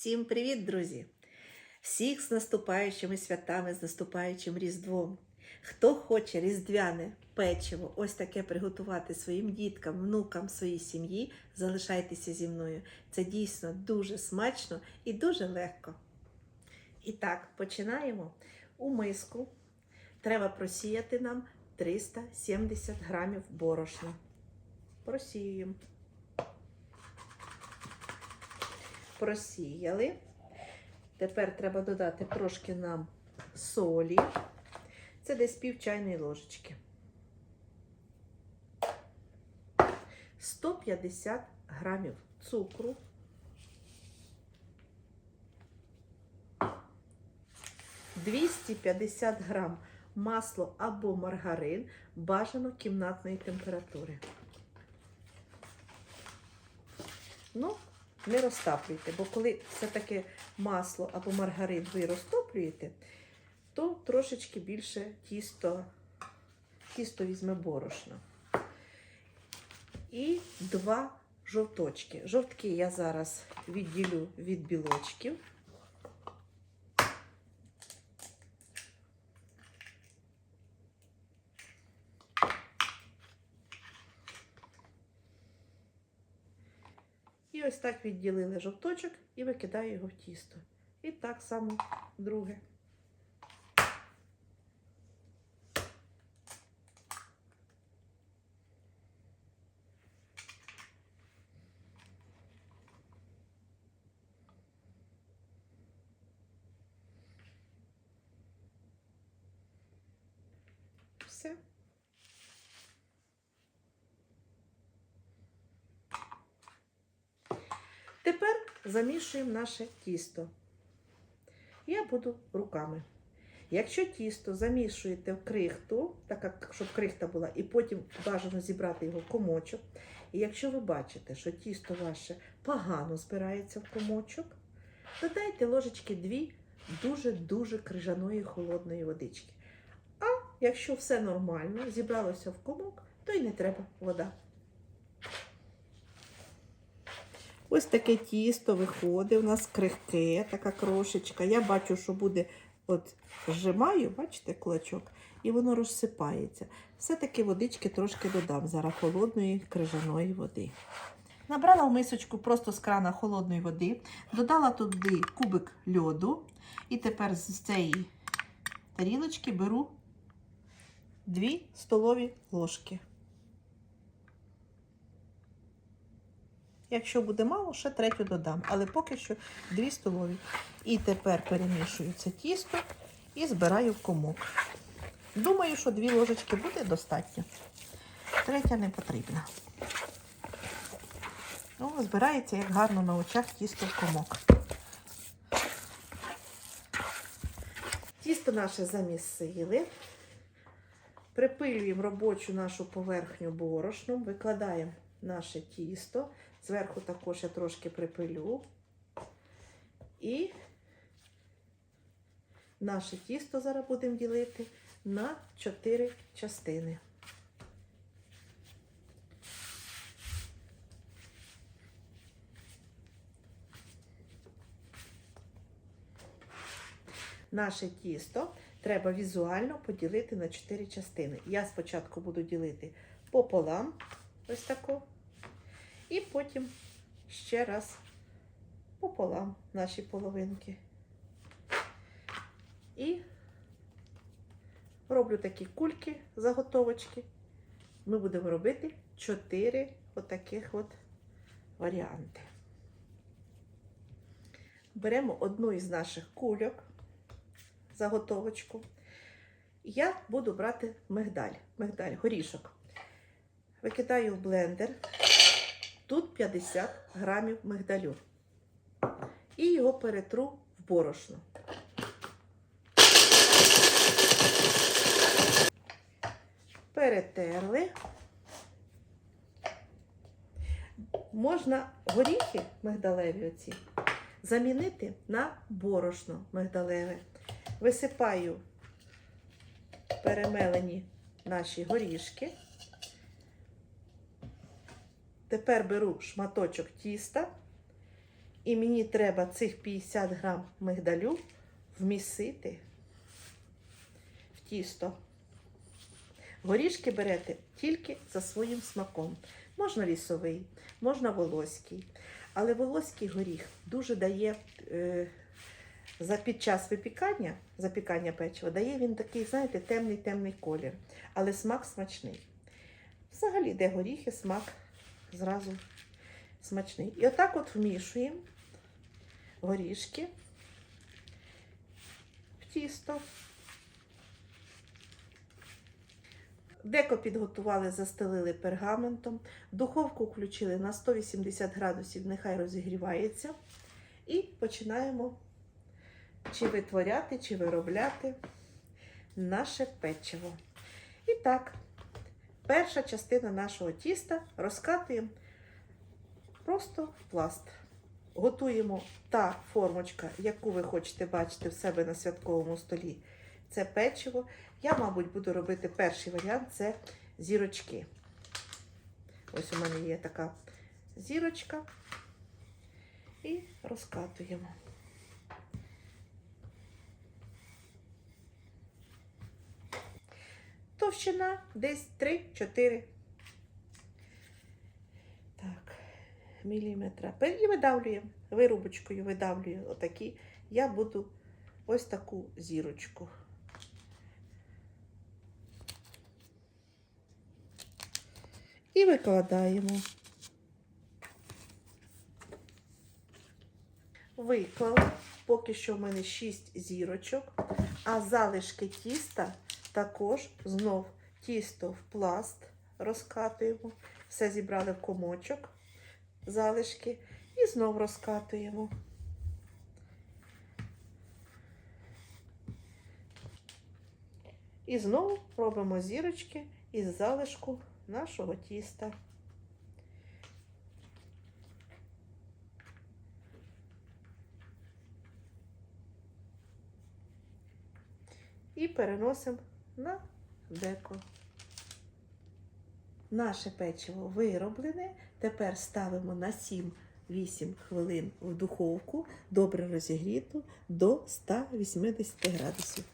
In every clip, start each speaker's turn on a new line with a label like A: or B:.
A: Всім привіт, друзі! Всіх з наступаючими святами, з наступаючим Різдвом. Хто хоче різдвяне печиво, ось таке приготувати своїм діткам, внукам, своїй сім'ї, залишайтеся зі мною. Це дійсно дуже смачно і дуже легко. І так, починаємо. У миску треба просіяти нам 370 грамів борошна. Просіюємо. Просіяли. Тепер треба додати трошки нам солі. Це десь пів чайної ложечки. 150 грамів цукру. Двісті п'ятдесят грам масло або маргарин бажано кімнатної температури. Ну, не розтаплюйте, бо коли все-таки масло або маргарин ви розтоплюєте, то трошечки більше тісто, тісто візьме борошно. І два жовточки. Жовтки я зараз відділю від білочків. І ось так відділили жовточок і викидаю його в тісто. І так само друге. Все. Тепер замішуємо наше тісто. Я буду руками. Якщо тісто замішуєте в крихту, так щоб крихта була, і потім бажано зібрати його в комочок. І якщо ви бачите, що тісто ваше погано збирається в комочок, додайте ложечки дві дуже-дуже крижаної холодної водички. А якщо все нормально, зібралося в комок, то й не треба вода. Ось таке тісто виходить, у нас крихке, така крошечка. Я бачу, що буде, от зжимаю, бачите, кулачок, і воно розсипається. Все-таки водички трошки додам зараз холодної крижаної води. Набрала в мисочку просто з крана холодної води, додала туди кубик льоду, і тепер з цієї тарілочки беру 2 столові ложки. Якщо буде мало, ще третю додам, але поки що 2 столові. І тепер перемішую це тісто і збираю в комок. Думаю, що 2 ложечки буде достатньо. Третя не потрібна. Ну, збирається як гарно на очах тісто в комок. Тісто наше замісили. Припилюємо робочу нашу поверхню борошном, викладаємо наше тісто. Зверху також я трошки припилю. І наше тісто зараз будемо ділити на 4 частини. Наше тісто треба візуально поділити на 4 частини. Я спочатку буду ділити пополам, ось тако. І потім ще раз пополам наші половинки. І роблю такі кульки, заготовочки. Ми будемо робити 4 отаких от варіанти. Беремо одну із наших кульок, заготовочку. Я буду брати мигдаль, мигдаль, горішок. Викидаю в блендер. Тут 50 грамів мигдалю. І його перетру в борошно. Перетерли. Можна горіхи мигдалеві оці замінити на борошно мигдалеве. Висипаю перемелені наші горішки. Тепер беру шматочок тіста І мені треба цих 50 грам мигдалю вмісити в тісто. Горішки берете тільки за своїм смаком. Можна лісовий, можна волоський. Але волоський горіх дуже дає е, за під час випікання, запікання печива, дає він такий, знаєте, темний темний колір. Але смак смачний. Взагалі, де горіхи, смак зразу смачний. І отак от вмішуємо горішки в тісто. Деко підготували, застелили пергаментом, духовку включили на 180 градусів, нехай розігрівається. І починаємо чи витворяти, чи виробляти наше печиво. І так, перша частина нашого тіста розкатуємо просто в пласт. Готуємо та формочка, яку ви хочете бачити в себе на святковому столі. Це печиво. Я, мабуть, буду робити перший варіант це зірочки. Ось у мене є така зірочка. І розкатуємо. Товщина десь 3-4 так, міліметра. І видавлюємо, вирубочкою видавлюю отакі. Я буду ось таку зірочку. І викладаємо. Виклали. Поки що в мене 6 зірочок, а залишки тіста також знов тісто в пласт розкатуємо. Все зібрали в комочок, залишки, і знов розкатуємо. І знову робимо зірочки із залишку нашого тіста. І переносимо на деко. Наше печиво вироблене. Тепер ставимо на 7-8 хвилин в духовку, добре розігріту до 180 градусів.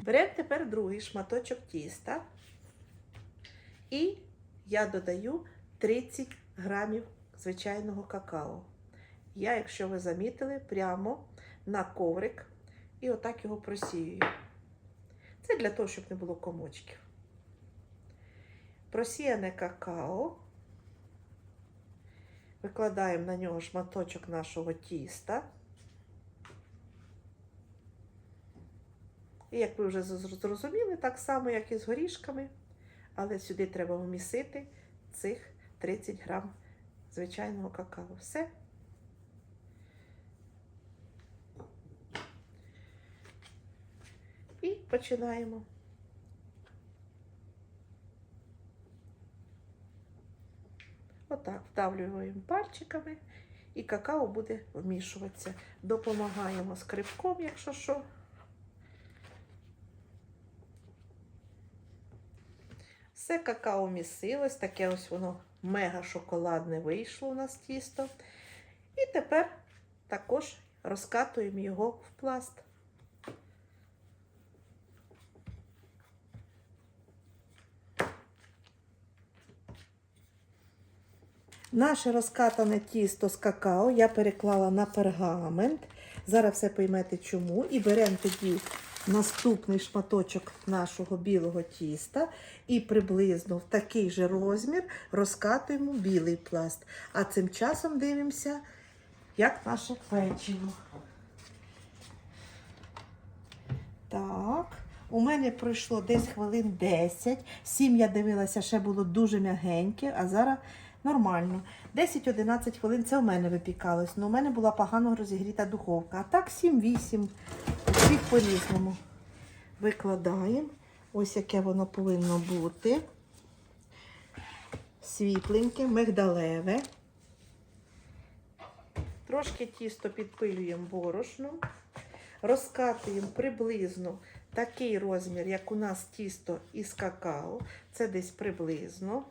A: Беремо тепер другий шматочок тіста і я додаю 30 грамів звичайного какао. Я, якщо ви замітили, прямо на коврик і отак його просіюю. Це для того, щоб не було комочків. Просіяне какао. Викладаємо на нього шматочок нашого тіста. І як ви вже зрозуміли, так само, як і з горішками, але сюди треба вмісити цих 30 грам звичайного какао. Все. І починаємо. Отак вдавлюємо пальчиками, і какао буде вмішуватися. Допомагаємо скрипком, якщо що. Все какао місилось, таке ось воно мега шоколадне вийшло у нас тісто. І тепер також розкатуємо його в пласт. Наше розкатане тісто з какао я переклала на пергамент. Зараз все поймете чому. І беремо тоді наступний шматочок нашого білого тіста і приблизно в такий же розмір розкатуємо білий пласт. А цим часом дивимося, як наше печиво. Так, у мене пройшло десь хвилин 10. Сім я дивилася, ще було дуже м'ягеньке, а зараз нормально. 10-11 хвилин це у мене випікалось. Ну, у мене була погано розігріта духовка. А так 7-8. Всіх по-різному. Викладаємо. Ось яке воно повинно бути. Світленьке, мигдалеве. Трошки тісто підпилюємо борошном. розкатуємо приблизно такий розмір, як у нас тісто із какао. Це десь приблизно.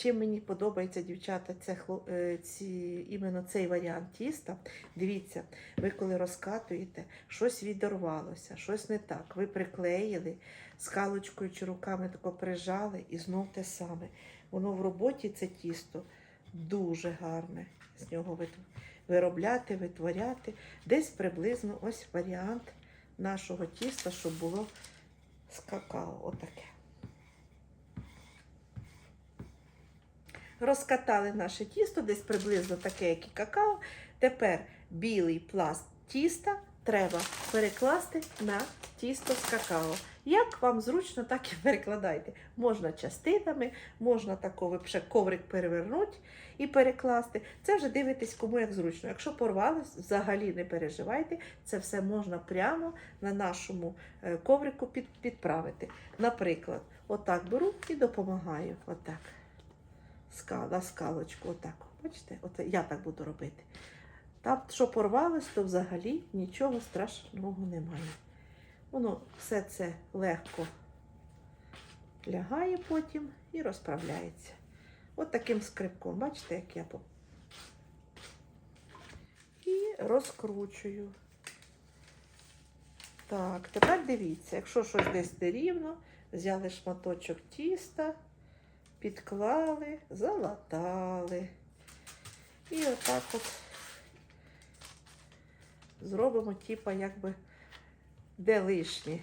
A: Чим мені подобається, дівчата, це, е, ці, іменно цей варіант тіста. Дивіться, ви коли розкатуєте, щось відорвалося, щось не так. Ви приклеїли, скалочкою чи руками тако прижали і знов те саме. Воно в роботі це тісто дуже гарне. З нього виробляти, витворяти. Десь приблизно ось варіант нашого тіста, щоб було з какао. Отаке. Розкатали наше тісто, десь приблизно таке, як і какао. Тепер білий пласт тіста треба перекласти на тісто з какао. Як вам зручно, так і перекладайте. Можна частинами, можна тако коврик перевернути і перекласти. Це вже дивитесь, кому як зручно. Якщо порвалось, взагалі не переживайте, це все можна прямо на нашому е, коврику підправити. Наприклад, отак беру і допомагаю. Отак. Скала, скалочку, отак. Бачите, от я так буду робити. Там, що порвалось, то взагалі нічого страшного немає. Воно все це легко лягає потім і розправляється. От таким скрипком, бачите, як я і розкручую. Так, тепер дивіться, якщо щось десь нерівно, взяли шматочок тіста, підклали, залатали. І отак от зробимо, типа, якби де лишнє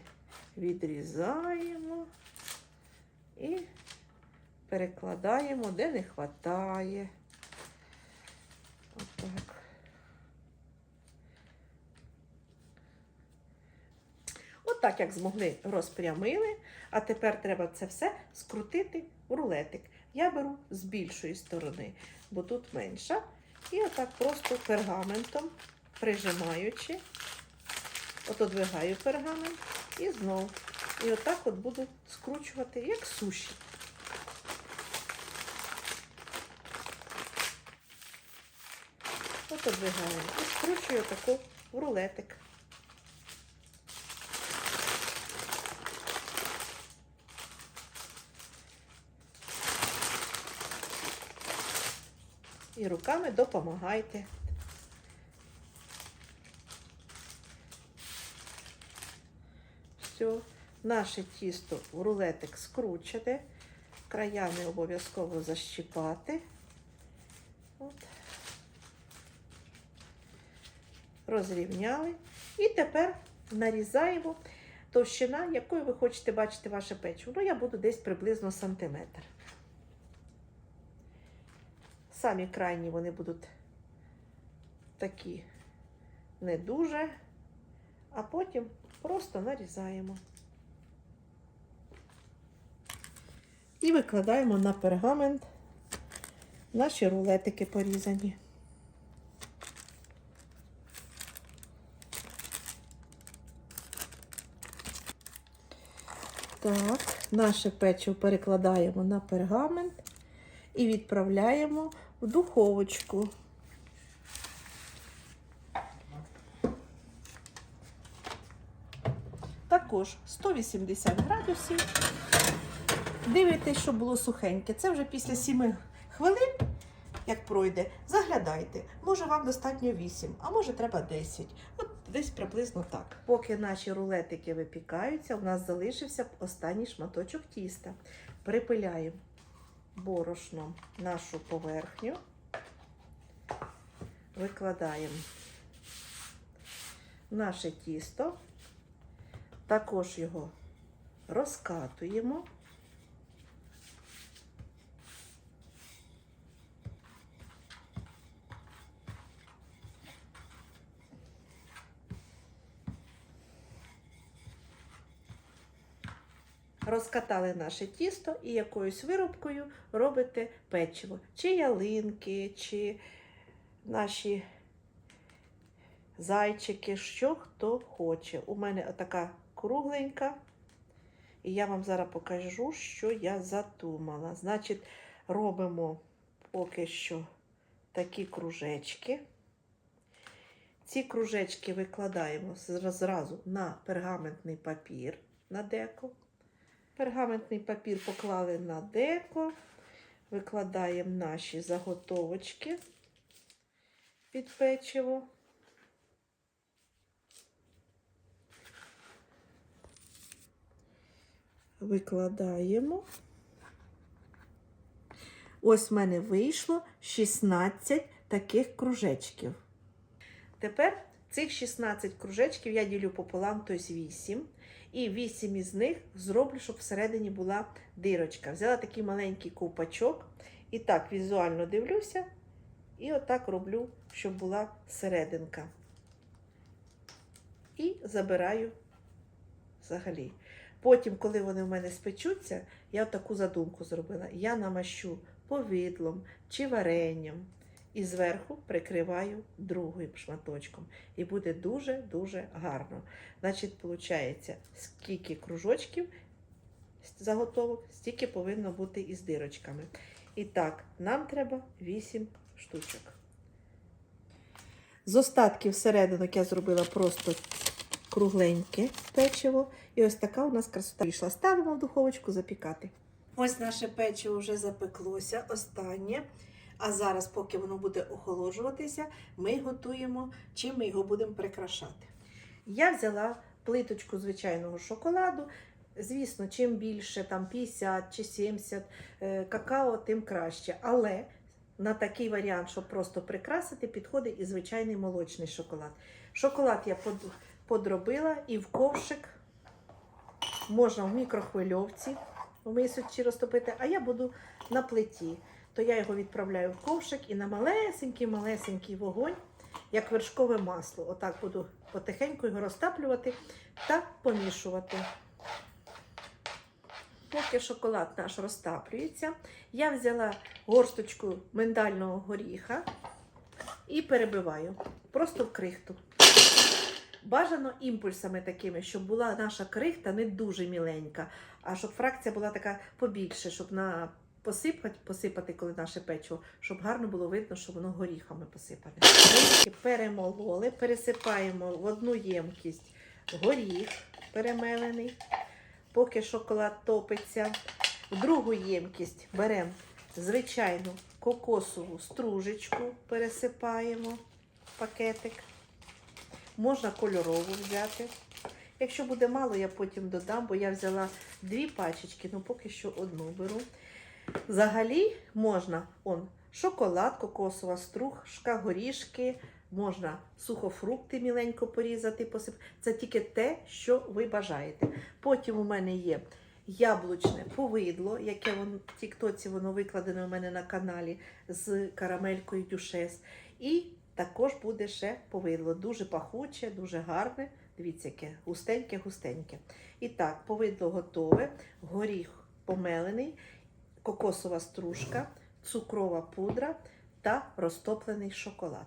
A: відрізаємо і перекладаємо, де не вистачає. Отак. Отак, як змогли, розпрямили, а тепер треба це все скрутити в рулетик. Я беру з більшої сторони, бо тут менша. І отак просто пергаментом прижимаючи, от одвигаю пергамент і знову. І отак от буду скручувати, як суші. От одвигаю і скручую таку в рулетик. І руками допомагайте. Все, наше тісто в рулетик скручене, краями обов'язково защіпати. От. Розрівняли. І тепер нарізаємо товщина, якою ви хочете бачити ваше печиво. Ну, я буду десь приблизно сантиметр. Самі крайні вони будуть такі не дуже, а потім просто нарізаємо. І викладаємо на пергамент наші рулетики порізані. Так, наше печиво перекладаємо на пергамент і відправляємо в духовочку. Також 180 градусів. Дивитесь, щоб було сухеньке. Це вже після 7 хвилин, як пройде, заглядайте. Може, вам достатньо 8, а може треба 10. От десь приблизно так. Поки наші рулетики випікаються, у нас залишився останній шматочок тіста. Припиляємо борошном нашу поверхню, викладаємо наше тісто, також його розкатуємо. Розкатали наше тісто і якоюсь виробкою робите печиво. Чи ялинки, чи наші зайчики, що хто хоче. У мене така кругленька. І я вам зараз покажу, що я задумала. Значить, робимо поки що такі кружечки. Ці кружечки викладаємо зразу на пергаментний папір на деко. Пергаментний папір поклали на деко. Викладаємо наші заготовочки під печиво. Викладаємо. Ось в мене вийшло 16 таких кружечків. Тепер цих 16 кружечків я ділю пополам, тобто 8. І 8 із них зроблю, щоб всередині була дирочка. Взяла такий маленький ковпачок. І так візуально дивлюся. І отак роблю, щоб була серединка. І забираю взагалі. Потім, коли вони в мене спечуться, я таку задумку зробила. Я намащу повидлом чи варенням. І зверху прикриваю другим шматочком. І буде дуже-дуже гарно. Значить, виходить, скільки кружочків заготовок, стільки повинно бути із дирочками. І так, нам треба 8 штучок. З остатків серединок я зробила просто кругленьке печиво. І ось така у нас красота вийшла. Ставимо в духовочку запікати. Ось наше печиво вже запеклося, останнє. А зараз, поки воно буде охолоджуватися, ми готуємо, чим ми його будемо прикрашати. Я взяла плиточку звичайного шоколаду. Звісно, чим більше, там 50 чи 70 е, какао, тим краще. Але на такий варіант, щоб просто прикрасити, підходить і звичайний молочний шоколад. Шоколад я подробила і в ковшик можна в мікрохвильовці в мисочці розтопити, а я буду на плиті. То я його відправляю в ковшик і на малесенький-малесенький вогонь, як вершкове масло. Отак буду потихеньку його розтаплювати та помішувати. Поки шоколад наш розтаплюється, я взяла горсточку миндального горіха і перебиваю просто в крихту. Бажано імпульсами такими, щоб була наша крихта не дуже міленька, а щоб фракція була така побільше, щоб на посипати, посипати, коли наше печиво, щоб гарно було видно, що воно горіхами посипане. Горіхи перемололи, пересипаємо в одну ємкість горіх перемелений, поки шоколад топиться. В другу ємкість беремо звичайну кокосову стружечку, пересипаємо пакетик. Можна кольорову взяти. Якщо буде мало, я потім додам, бо я взяла дві пачечки, ну поки що одну беру. Взагалі можна он, шоколад, кокосова стружка, горішки, можна сухофрукти міленько порізати, посип. Це тільки те, що ви бажаєте. Потім у мене є яблучне повидло, яке в Тіктоці воно викладено у мене на каналі з карамелькою дюшес. І також буде ще повидло. Дуже пахуче, дуже гарне. Дивіться, яке густеньке-густеньке. І так, повидло готове, горіх помелений, кокосова стружка, цукрова пудра та розтоплений шоколад.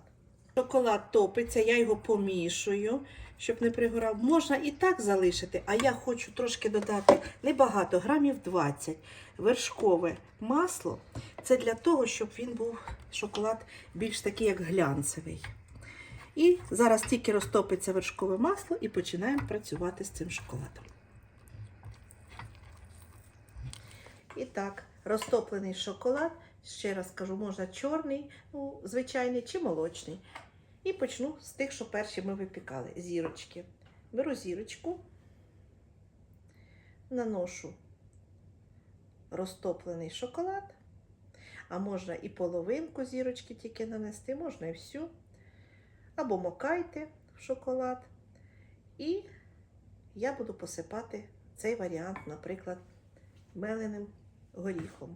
A: Шоколад топиться, я його помішую, щоб не пригорав. Можна і так залишити, а я хочу трошки додати небагато, грамів 20. Вершкове масло. Це для того, щоб він був шоколад більш такий, як глянцевий. І зараз тільки розтопиться вершкове масло і починаємо працювати з цим шоколадом. І так, розтоплений шоколад, ще раз кажу, можна чорний, ну, звичайний чи молочний. І почну з тих, що перші ми випікали. Зірочки. Беру зірочку, наношу розтоплений шоколад, а можна і половинку зірочки тільки нанести, можна і всю. Або мокайте в шоколад. І я буду посипати цей варіант, наприклад, меленим горіхом.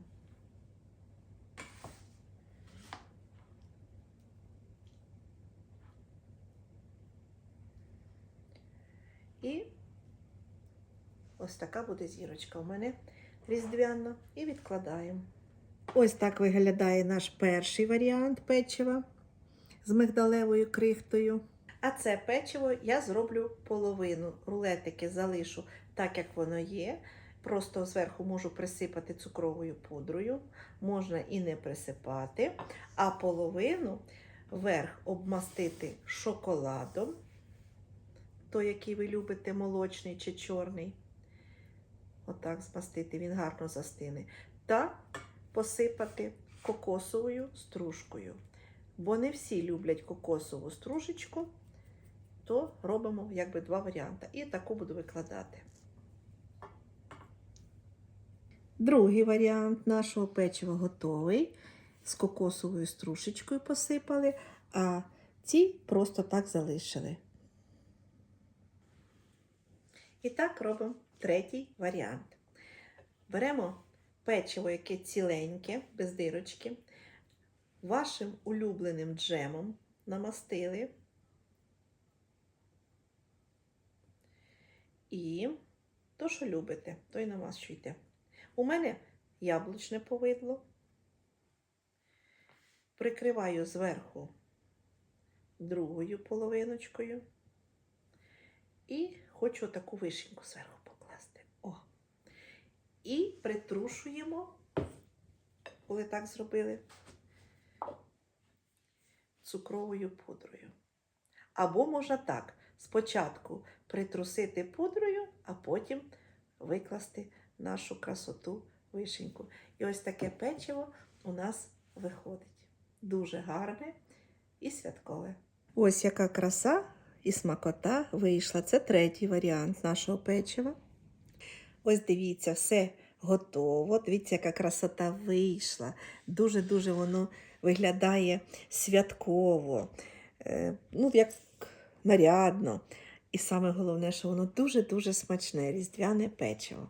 A: І ось така буде зірочка у мене різдвяна. І відкладаємо. Ось так виглядає наш перший варіант печива з мигдалевою крихтою. А це печиво я зроблю половину. Рулетики залишу так, як воно є. Просто зверху можу присипати цукровою пудрою, можна і не присипати. А половину верх обмастити шоколадом, той, який ви любите, молочний чи чорний. Отак змастити, він гарно застине. Та посипати кокосовою стружкою. Бо не всі люблять кокосову стружечку, то робимо якби два варіанти. І таку буду викладати. Другий варіант нашого печива готовий. З кокосовою стружечкою посипали, а ці просто так залишили. І так робимо третій варіант. Беремо печиво, яке ціленьке, без дирочки, вашим улюбленим джемом намастили. І то, що любите, то й намащуйте. У мене яблучне повидло. Прикриваю зверху другою половиночкою. І хочу таку вишеньку зверху покласти. О. І притрушуємо, коли так зробили, цукровою пудрою. Або можна так, спочатку притрусити пудрою, а потім викласти нашу красоту вишеньку. І ось таке печиво у нас виходить. Дуже гарне і святкове. Ось яка краса і смакота вийшла. Це третій варіант нашого печива. Ось дивіться, все готово. Дивіться, яка красота вийшла. Дуже-дуже воно виглядає святково, е, ну, як нарядно. І саме головне, що воно дуже-дуже смачне, різдвяне печиво.